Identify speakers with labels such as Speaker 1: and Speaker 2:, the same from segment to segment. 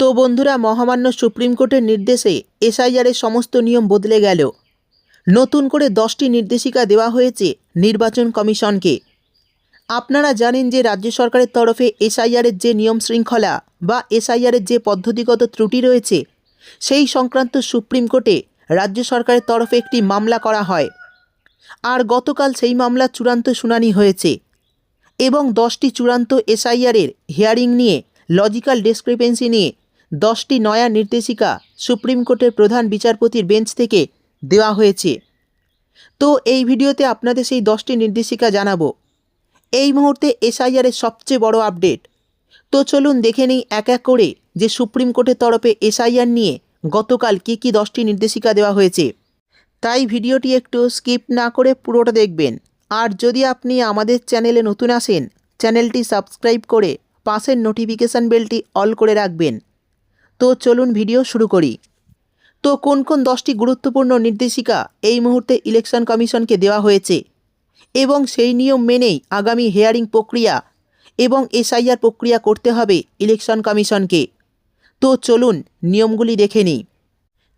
Speaker 1: তো বন্ধুরা, মহামান্য সুপ্রিম কোর্টের নির্দেশে এসআইআরের সমস্ত নিয়ম বদলে গেল। নতুন করে দশটি নির্দেশিকা দেওয়া হয়েছে নির্বাচন কমিশনকে। আপনারা জানেন যে রাজ্য সরকারের তরফে এসআইআরের যে নিয়ম শৃঙ্খলা বা এসআইআরের যে পদ্ধতিগত ত্রুটি রয়েছে, সেই সংক্রান্ত সুপ্রিম কোর্টে রাজ্য সরকারের তরফে একটি মামলা করা হয়। আর গতকাল সেই মামলার চূড়ান্ত শুনানি হয়েছে এবং দশটি চূড়ান্ত এসআইআরের হিয়ারিং নিয়ে লজিক্যাল ডিসক্রিপেন্সি নিয়ে দশটি নয়া নির্দেশিকা সুপ্রিম কোর্টের প্রধান বিচারপতির বেঞ্চ থেকে দেওয়া হয়েছে। তো এই ভিডিওতে আপনাদের সেই দশটি নির্দেশিকা জানাব। এই মুহূর্তে এসআইআরের সবচেয়ে বড় আপডেট। তো চলুন দেখে নিই এক এক করে যে সুপ্রিম কোর্টের তরফে এসআইআর নিয়ে গতকাল কী কী দশটি নির্দেশিকা দেওয়া হয়েছে। তাই ভিডিওটি একটু স্কিপ না করে পুরোটা দেখবেন। আর যদি আপনি আমাদের চ্যানেলে নতুন আসেন, চ্যানেলটি সাবস্ক্রাইব করে পাশের নোটিফিকেশান বেলটি অল করে রাখবেন। তো চলুন ভিডিও শুরু করি। তো কোন কোন দশটি গুরুত্বপূর্ণ নির্দেশিকা এই মুহূর্তে ইলেকশন কমিশনকে দেওয়া হয়েছে? এবং সেই নিয়ম মেনেই আগামী হেয়ারিং প্রক্রিয়া এবং এসআইআর প্রক্রিয়া করতে হবে ইলেকশন কমিশনকে। তো চলুন নিয়মগুলি দেখে নিই।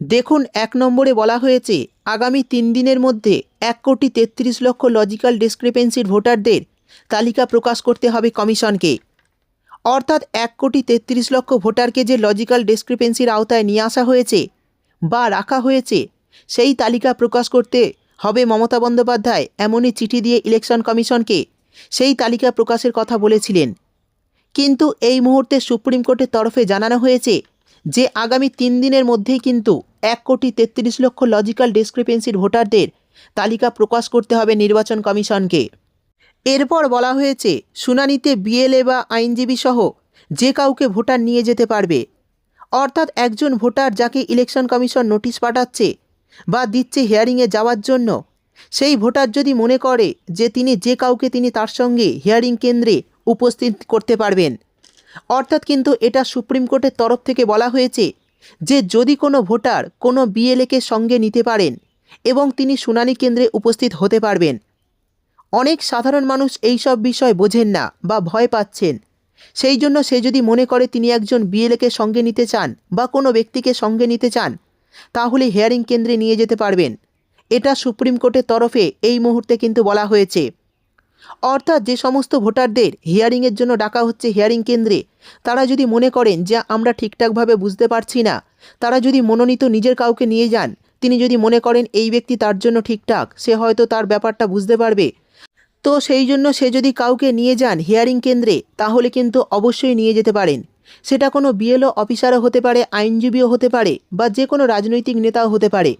Speaker 1: দেখুন, এক নম্বরে বলা হয়েছে, আগামী তিন দিনের মধ্যে এক কোটি তেত্রিশ লক্ষ লজিক্যাল ডিসক্রিপেন্সির ভোটারদের তালিকা প্রকাশ করতে হবে কমিশনকে। অর্থাৎ এক কোটি তেত্রিশ লক্ষ ভোটারকে যে লজিক্যাল ডিসক্রিপেন্সির আওতায় নিয়ে আসা হয়েছে বা রাখা হয়েছে, সেই তালিকা প্রকাশ করতে হবে মমতা বন্দ্যোপাধ্যায় এমনই চিঠি দিয়ে ইলেকশন কমিশনকে সেই তালিকা প্রকাশের কথা বলেছিলেন। কিন্তু এই মুহূর্তে সুপ্রিম কোর্টের তরফে জানানো হয়েছে যে আগামী তিন দিনের মধ্যেই কিন্তু এক কোটি তেত্রিশ লক্ষ লজিক্যাল ডিসক্রিপেন্সির ভোটারদের তালিকা প্রকাশ করতে হবে নির্বাচন কমিশনকে। এরপর বলা হয়েছে, শুনানিতে বিএলএ বা আইনজীবী সহ যে কাউকে ভোটার নিয়ে যেতে পারবে। অর্থাৎ একজন ভোটার যাকে ইলেকশন কমিশন নোটিশ পাঠাচ্ছে বা দিচ্ছে হিয়ারিংয়ে যাওয়ার জন্য, সেই ভোটার যদি মনে করে যে তিনি যে কাউকে তিনি তার সঙ্গে হিয়ারিং কেন্দ্রে উপস্থিত করতে পারবেন। অর্থাৎ কিন্তু এটা সুপ্রিম কোর্টের তরফ থেকে বলা হয়েছে যে যদি কোনো ভোটার কোনো বিএলএকে সঙ্গে নিতে পারেন এবং তিনি শুনানি কেন্দ্রে উপস্থিত হতে পারবেন অনেক সাধারণ মানুষ এই সব বিষয় বোঝেন না বা ভয় পাচ্ছেন। সেই জন্য সে যদি মনে করে তিনি একজন বিএলএকে সঙ্গে নিতে চান বা কোনো ব্যক্তিকে সঙ্গে নিতে চান, তাহলে হিয়ারিং কেন্দ্রে নিয়ে যেতে পারবেন। এটা সুপ্রিম কোর্টের তরফে এই মুহূর্তে কিন্তু বলা হয়েছে। অর্থাৎ যে সমস্ত ভোটারদের হিয়ারিংয়ের জন্য ডাকা হচ্ছে হিয়ারিং কেন্দ্রে, তারা যদি মনে করেন যে আমরা ঠিকঠাকভাবে বুঝতে পারছি না, তারা যদি মনোনীত নিজের কাউকে নিয়ে যান, তিনি যদি মনে করেন এই ব্যক্তি তার জন্য ঠিকঠাক, সে হয়তো তার ব্যাপারটা বুঝতে পারবে তো সেই জন্য সে যদি কাউকে নিয়ে যান হিয়ারিং কেন্দ্রে, তাহলে কিন্তু অবশ্যই নিয়ে যেতে পারেন। সেটা কোনো বিএলও অফিসারও হতে পারে, আইনজীবীও হতে পারে, বা যে কোনো রাজনৈতিক নেতাও হতে পারে।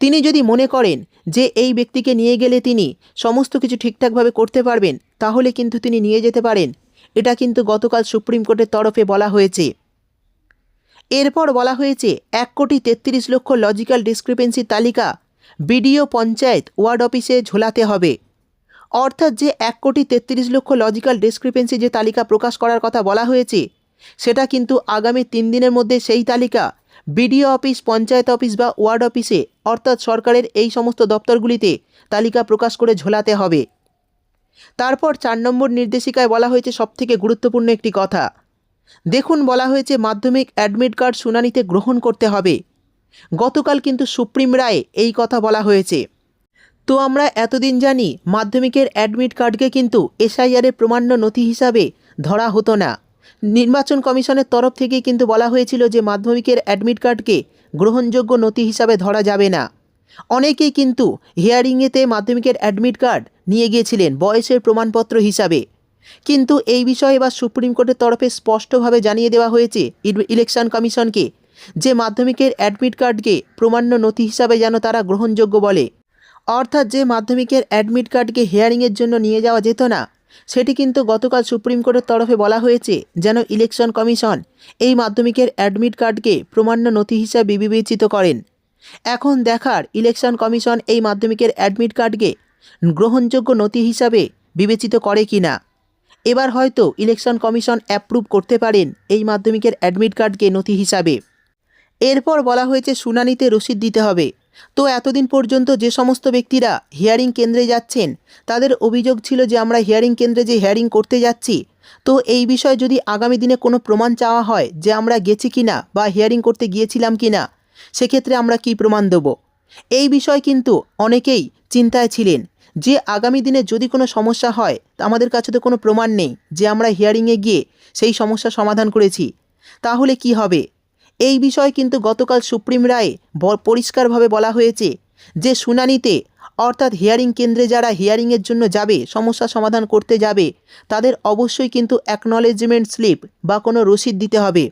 Speaker 1: তিনি যদি মনে করেন যে এই ব্যক্তিকে নিয়ে গেলে তিনি সমস্ত কিছু ঠিকঠাকভাবে করতে পারবেন, তাহলে কিন্তু তিনি নিয়ে যেতে পারেন। এটা কিন্তু গতকাল সুপ্রিম কোর্টের তরফে বলা হয়েছে। এরপর বলা হয়েছে, এক কোটি তেত্রিশ লক্ষ লজিক্যাল ডিসক্রিপেন্সির তালিকা বিডিও পঞ্চায়েত ওয়ার্ড অফিসে ঝোলাতে হবে। অর্থাৎ যে এক কোটি তেত্রিশ লক্ষ লজিক্যাল ডিসক্রিপেন্সি যে তালিকা প্রকাশ করার কথা বলা হয়েছে, সেটা কিন্তু আগামী তিন দিনের মধ্যে সেই তালিকা বিডিও অফিস, পঞ্চায়েত অফিস বা ওয়ার্ড অফিসে, অর্থাৎ সরকারের এই সমস্ত দপ্তরগুলিতে তালিকা প্রকাশ করে ঝোলাতে হবে। তারপর চার নম্বর নির্দেশিকায় বলা হয়েছে সবথেকে গুরুত্বপূর্ণ একটি কথা। দেখুন, বলা হয়েছে মাধ্যমিক অ্যাডমিট কার্ড শুনানিতে গ্রহণ করতে হবে। গতকাল কিন্তু সুপ্রিম রায়ে এই কথা বলা হয়েছে। তো আমরা এতদিন জানি মাধ্যমিকের অ্যাডমিট কার্ডকে কিন্তু এসআইআরের প্রমাণ্য নথি হিসাবে ধরা হতো না। নির্বাচন কমিশনের তরফ থেকে কিন্তু বলা হয়েছিল যে মাধ্যমিকের অ্যাডমিট কার্ডকে গ্রহণযোগ্য নথি হিসাবে ধরা যাবে না। অনেকেই কিন্তু হিয়ারিংয়েতে মাধ্যমিকের অ্যাডমিট কার্ড নিয়ে গিয়েছিলেন বয়সের প্রমাণপত্র হিসাবে। কিন্তু এই বিষয়ে এবার সুপ্রিম কোর্টের তরফে স্পষ্টভাবে জানিয়ে দেওয়া হয়েছে ইল- ইলেকশন কমিশনকে যে মাধ্যমিকের অ্যাডমিট কার্ডকে প্রমাণ্য নথি হিসাবে যেন তারা গ্রহণযোগ্য বলে। অর্থাৎ যে মাধ্যমিকের অ্যাডমিট কার্ডকে হিয়ারিংয়ের জন্য নিয়ে যাওয়া যেত না, সেটি কিন্তু গতকাল সুপ্রিম কোর্টের তরফে বলা হয়েছে যেন ইলেকশন কমিশন এই মাধ্যমিকের অ্যাডমিট কার্ডকে প্রমাণ্য নথি হিসাবে বিবেচিত করেন। এখন দেখার ইলেকশন কমিশন এই মাধ্যমিকের অ্যাডমিট কার্ডকে গ্রহণযোগ্য নথি হিসাবে বিবেচিত করে কি না? এবার হয়তো ইলেকশন কমিশন অ্যাপ্রুভ করতে পারেন এই মাধ্যমিকের অ্যাডমিট কার্ডকে নথি হিসাবে। এরপর বলা হয়েছে শুনানিতে রসিদ দিতে হবে। তো এতদিন পর্যন্ত যে সমস্ত ব্যক্তিরা হিয়ারিং কেন্দ্রে যাচ্ছেন, তাদের অভিযোগ ছিল যে আমরা হিয়ারিং কেন্দ্রে যে হিয়ারিং করতে যাচ্ছি। তো এই বিষয়ে যদি আগামী দিনে কোনো প্রমাণ চাওয়া হয় যে আমরা গেছি কি না বা হিয়ারিং করতে গিয়েছিলাম কি না সেক্ষেত্রে আমরা কি প্রমাণ দেবো? এই বিষয়ে কিন্তু অনেকেই চিন্তায় ছিলেন যে আগামী দিনে যদি কোনো সমস্যা হয়, তা আমাদের কাছে তো কোনো প্রমাণ নেই যে আমরা হিয়ারিংয়ে গিয়ে সেই সমস্যা সমাধান করেছি। তাহলে কি হবে? এই বিষয়ে কিন্তু গতকাল সুপ্রিম রায়ে পরিষ্কারভাবে বলা হয়েছে যে শুনানিতে, অর্থাৎ হিয়ারিং কেন্দ্রে যারা হিয়ারিংয়ের জন্য যাবে, সমস্যা সমাধান করতে যাবে, তাদের অবশ্যই কিন্তু অ্যাকনলেজমেন্ট স্লিপ বা কোনো রসিদ দিতে হবে।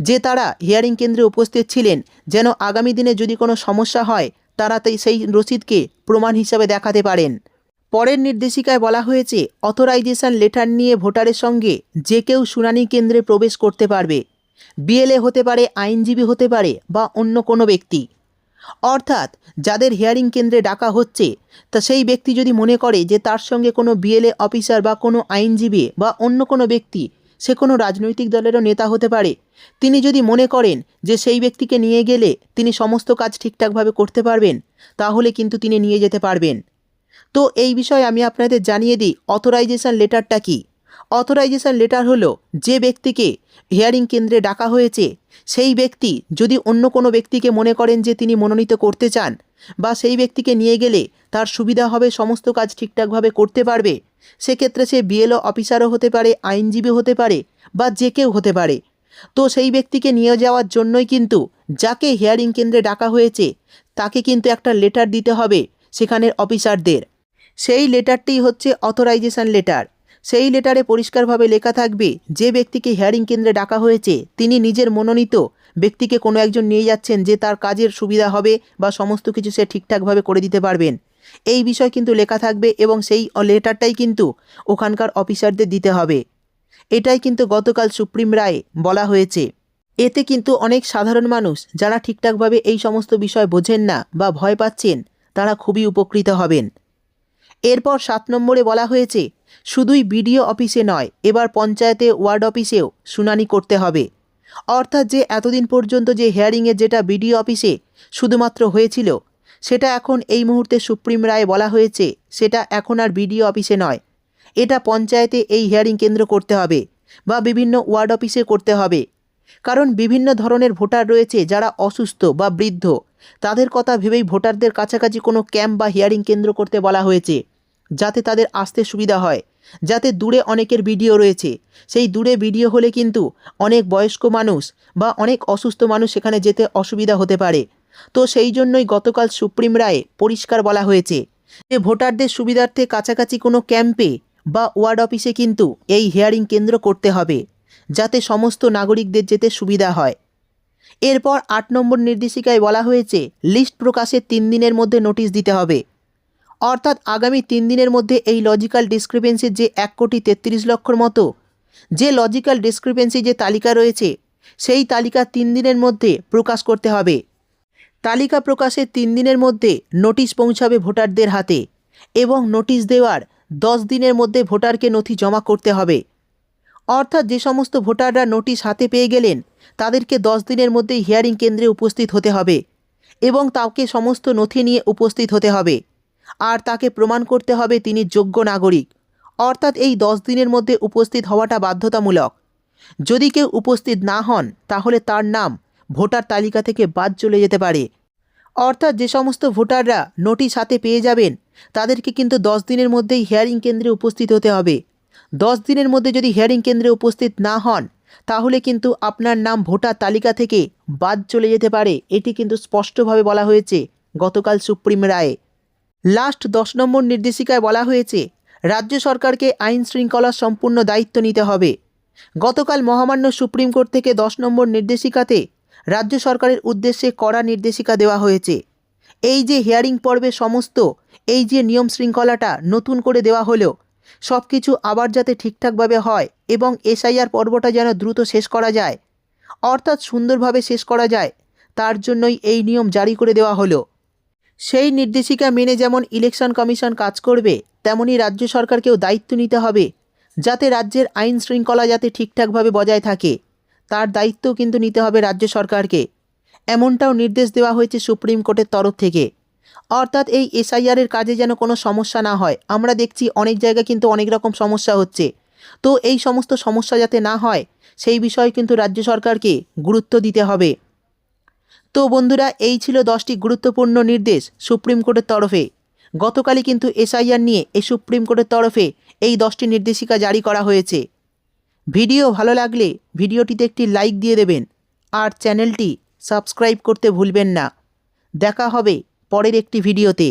Speaker 1: যে তারা হিয়ারিং কেন্দ্রে উপস্থিত ছিলেন, যেন আগামী দিনে যদি কোনো সমস্যা হয়, তারা তাই সেই রসিদকে প্রমাণ হিসাবে দেখাতে পারেন। পরের নির্দেশিকায় বলা হয়েছে, অথরাইজেশন লেটার নিয়ে ভোটারের সঙ্গে যে কেউ শুনানি কেন্দ্রে প্রবেশ করতে পারবে। বিএলএ হতে পারে, আইনজীবী হতে পারে বা অন্য কোনো ব্যক্তি। অর্থাৎ যাদের হিয়ারিং কেন্দ্রে ডাকা হচ্ছে, তা সেই ব্যক্তি যদি মনে করে যে তার সঙ্গে কোনো বিএলএ অফিসার বা কোনো আইনজীবী বা অন্য কোনো ব্যক্তি, সে কোনো রাজনৈতিক দলেরও নেতা হতে পারে, তিনি যদি মনে করেন যে সেই ব্যক্তিকে নিয়ে গেলে তিনি সমস্ত কাজ ঠিকঠাকভাবে করতে পারবেন, তাহলে কিন্তু তিনি নিয়ে যেতে পারবেন। তো এই বিষয়ে আমি আপনাদের জানিয়ে দিই অথরাইজেশন লেটারটা কি? অথরাইজেশন লেটার হলো যে ব্যক্তিকে হিয়ারিং কেন্দ্রে ডাকা হয়েছে, সেই ব্যক্তি যদি অন্য কোনো ব্যক্তিকে মনে করেন যে তিনি মনোনীত করতে চান বা সেই ব্যক্তিকে নিয়ে গেলে তার সুবিধা হবে, সমস্ত কাজ ঠিকঠাকভাবে করতে পারবে, সেক্ষেত্রে সে বিএলও অফিসারও হতে পারে, আইনজীবী হতে পারে বা যে কেউ হতে পারে। তো সেই ব্যক্তিকে নিয়ে যাওয়ার জন্যই কিন্তু যাকে হিয়ারিং কেন্দ্রে ডাকা হয়েছে, তাকে কিন্তু একটা লেটার দিতে হবে সেখানের অফিসারদের। সেই লেটারটি হচ্ছে অথরাইজেশন লেটার। সেই লেটারে পরিষ্কারভাবে লেখা থাকবে, যে ব্যক্তিকে হিয়ারিং কেন্দ্রে ডাকা হয়েছে, তিনি নিজের মনোনীত ব্যক্তিকে কোনো একজন নিয়ে যাচ্ছেন যে তার কাজের সুবিধা হবে বা সমস্ত কিছু সে ঠিকঠাকভাবে করে দিতে পারবেন। এই বিষয় কিন্তু লেখা থাকবে এবং সেই লেটারটাই কিন্তু ওখানকার অফিসারদের দিতে হবে। এটাই কিন্তু গতকাল সুপ্রিম রায়ে বলা হয়েছে। এতে কিন্তু অনেক সাধারণ মানুষ যারা ঠিকঠাকভাবে এই সমস্ত বিষয় বোঝেন না বা ভয় পাচ্ছেন, তারা খুবই উপকৃত হবেন। এরপর সাত নম্বরে বলা হয়েছে, শুধুই বিডিও অফিসে নয়, এবার পঞ্চায়েতে ওয়ার্ড অফিসেও শুনানি করতে হবে। অর্থাৎ যে এতদিন পর্যন্ত যে হিয়ারিংয়ে যেটা বিডিও অফিসে শুধুমাত্র হয়েছিল, সেটা এখন এই মুহূর্তে সুপ্রিম রায়ে বলা হয়েছে, সেটা এখন আর বিডিও অফিসে নয়। এটা পঞ্চায়েতে এই হিয়ারিং কেন্দ্র করতে হবে বা বিভিন্ন ওয়ার্ড অফিসে করতে হবে। কারণ বিভিন্ন ধরনের ভোটার রয়েছে যারা অসুস্থ বা বৃদ্ধ, তাদের কথা ভেবেই ভোটারদের কাছাকাছি কোনো ক্যাম্প বা হিয়ারিং কেন্দ্র করতে বলা হয়েছে। যাতে তাদের আসতে সুবিধা হয়। যাতে দূরে অনেকের ভিডিও রয়েছে। সেই দূরে ভিডিও হলে কিন্তু অনেক বয়স্ক মানুষ বা অনেক অসুস্থ মানুষ সেখানে যেতে অসুবিধা হতে পারে। তো সেই জন্যই গতকাল সুপ্রিম রায়ে পরিষ্কার বলা হয়েছে যে ভোটারদের সুবিধার্থে কাছাকাছি কোনো ক্যাম্পে বা ওয়ার্ড অফিসে কিন্তু এই হিয়ারিং কেন্দ্র করতে হবে। যাতে সমস্ত নাগরিকদের যেতে সুবিধা হয়। এরপর আট নম্বর নির্দেশিকায় বলা হয়েছে, লিস্ট প্রকাশের তিন দিনের মধ্যে নোটিশ দিতে হবে। অর্থাৎ আগামী তিন দিনের মধ্যে এই লজিক্যাল ডিসক্রিপেন্সির যে এক কোটি তেত্রিশ লক্ষর মতো, যে লজিক্যাল ডিসক্রিপেন্সি যে তালিকা রয়েছে, সেই তালিকা তিন দিনের মধ্যে প্রকাশ করতে হবে। তালিকা প্রকাশের তিন দিনের মধ্যে নোটিশ পৌঁছাবে ভোটারদের হাতে এবং নোটিশ দেওয়ার দশ দিনের মধ্যে ভোটারকে নথি জমা করতে হবে। অর্থাৎ যে সমস্ত ভোটাররা নোটিশ হাতে পেয়ে গেলেন, তাদেরকে দশ দিনের মধ্যেই হিয়ারিং কেন্দ্রে উপস্থিত হতে হবে এবং তাকে সমস্ত নথি নিয়ে উপস্থিত হতে হবে। আর তাকে প্রমাণ করতে হবে তিনি যোগ্য নাগরিক। অর্থাৎ এই দশ দিনের মধ্যে উপস্থিত হওয়াটা বাধ্যতামূলক। যদি কেউ উপস্থিত না হন, তাহলে তার নাম ভোটার তালিকা থেকে বাদ চলে যেতে পারে। অর্থাৎ যে সমস্ত ভোটাররা নোটিশ হাতে পেয়ে যাবেন, তাদেরকে কিন্তু দশ দিনের মধ্যেই হিয়ারিং কেন্দ্রে উপস্থিত হতে হবে। দশ দিনের মধ্যে যদি হিয়ারিং কেন্দ্রে উপস্থিত না হন, তাহলে কিন্তু আপনার নাম ভোটার তালিকা থেকে বাদ চলে যেতে পারে। এটি কিন্তু স্পষ্টভাবে বলা হয়েছে গতকাল সুপ্রিম রায়ে। লাস্ট দশ নম্বর নির্দেশিকায় বলা হয়েছে, রাজ্য সরকারকে আইন শৃঙ্খলার সম্পূর্ণ দায়িত্ব নিতে হবে। গতকাল মহামান্য সুপ্রিম কোর্ট থেকে দশ নম্বর নির্দেশিকাতে রাজ্য সরকারের উদ্দেশ্যে কড়া নির্দেশিকা দেওয়া হয়েছে। এই যে হিয়ারিং পর্বে সমস্ত, এই যে নিয়ম শৃঙ্খলাটা নতুন করে দেওয়া হলো সব কিছু আবার যাতে ঠিকঠাকভাবে হয় এবং এসআইআর পর্বটা যেন দ্রুত শেষ করা যায়, অর্থাৎ সুন্দরভাবে শেষ করা যায়, তার জন্যই এই নিয়ম জারি করে দেওয়া হলো। সেই নির্দেশিকা মেনে যেমন ইলেকশন কমিশন কাজ করবে, তেমনি রাজ্য সরকারকেও দায়িত্ব নিতে হবে, যাতে রাজ্যের আইন শৃঙ্খলা যাতে ঠিকঠাকভাবে বজায় থাকে। তার দায়িত্ব কিন্তু নিতে হবে রাজ্য সরকারকে। এমনটাও নির্দেশ দেওয়া হয়েছে সুপ্রিম কোর্টের তরফ থেকে। অর্থাৎ এই এসআইআরের কাজে যেন কোনো সমস্যা না হয়। আমরা দেখছি অনেক জায়গায় কিন্তু অনেক রকম সমস্যা হচ্ছে। তো এই সমস্ত সমস্যা যাতে না হয়, সেই বিষয়ে কিন্তু রাজ্য সরকারকে গুরুত্ব দিতে হবে। তো বন্ধুরা, এই ছিল দশটি গুরুত্বপূর্ণ নির্দেশ সুপ্রিম কোর্টের তরফে। গতকালই কিন্তু এসআইআর নিয়ে এই সুপ্রিম কোর্টের তরফে এই দশটি নির্দেশিকা জারি করা হয়েছে। ভিডিও ভালো লাগলে ভিডিওটিতে একটি লাইক দিয়ে দেবেন আর চ্যানেলটি সাবস্ক্রাইব করতে ভুলবেন না। দেখা হবে পরের একটি ভিডিওতে।